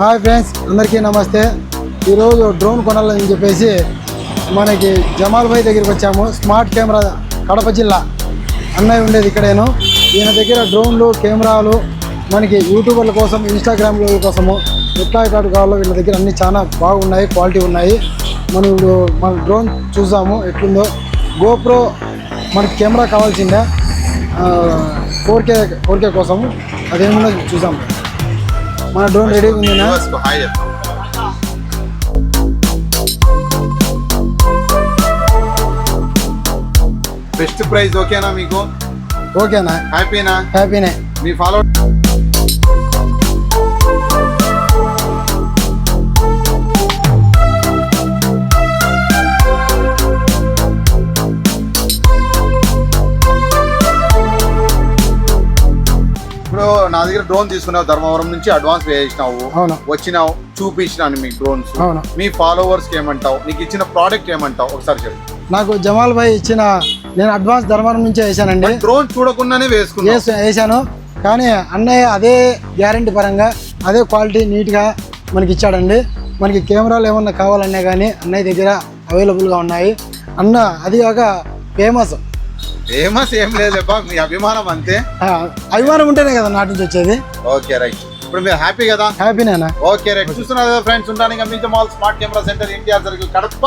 Hi friends అందరికీ నమస్తే. ఈరోజు డ్రోన్ కొనాలని చెప్పేసి మనకి జమాల్ భాయ్ దగ్గరికి వచ్చాము. స్మార్ట్ కెమెరా కడప జిల్లా. అన్నయ్య ఉండేది ఇక్కడేను. ఈయన దగ్గర డ్రోన్లు కెమెరాలు మనకి యూట్యూబర్ల కోసం ఇన్స్టాగ్రామ్ల కోసము ఎట్లా ఎట్లా కావాలో వీళ్ళ దగ్గర అన్ని చాలా బాగున్నాయి క్వాలిటీ ఉన్నాయి. మనం ఇప్పుడు మన డ్రోన్ చూసాము ఎట్లుందో. గోప్రో మనకి కెమెరా కావాల్సిందే. ఫోర్ కే ఫోర్ కే కోసం అదేముందో చూసాం మన డ్రోన్ రెడీగా ఉందినా హాయ్ చెప్తాం బెస్ట్ ప్రైస్ ఓకేనా మీకు? ఓకేనా హ్యాపీనా హ్యాపీనే మీ ఫాలో ఇప్పుడు నా దగ్గర డ్రోన్ తీసుకున్నావు ధర్మవరం నుంచి అడ్వాన్స్ పే చేసినావు. అవును. వచ్చినావు చూపించినాను మీకు డ్రోన్స్. అవును. మీ ఫాలోవర్స్కి ఏమంటావు? నీకు ఇచ్చిన ప్రోడక్ట్ ఏమంటావు? ఒకసారి చెప్పు. నాకు జమాల్ భాయ్ ఇచ్చిన నేను అడ్వాన్స్ ధర్మవరం నుంచే వేసానండి. డ్రోన్ చూడకుండానే వేసుకున్నావు. వేసా- వేసాను. కానీ అన్నయ్య అదే గ్యారంటీ పరంగా అదే క్వాలిటీ నీట్గా మనకి ఇచ్చాడండి. మనకి కెమెరాలు ఏమన్నా కావాలన్నా కానీ అన్నయ్య దగ్గర అవైలబుల్గా ఉన్నాయి. అన్న అది కాక ఫేమస్. ఫేమస్ ఏం లేదులేపా మీ అభిమానం అంతే. అభిమానం ఉంటేనే కదా నాటి నుంచి వచ్చేది. Okay right. ఇప్పుడు మీరు హ్యాపీ కదా? హ్యాపీనేనా? Okay right. చూస్తున్నారు కదా ఫ్రెండ్స్ ఉంటాను ఇంకా మీతో mall smart camera centre NTR circle Kadapa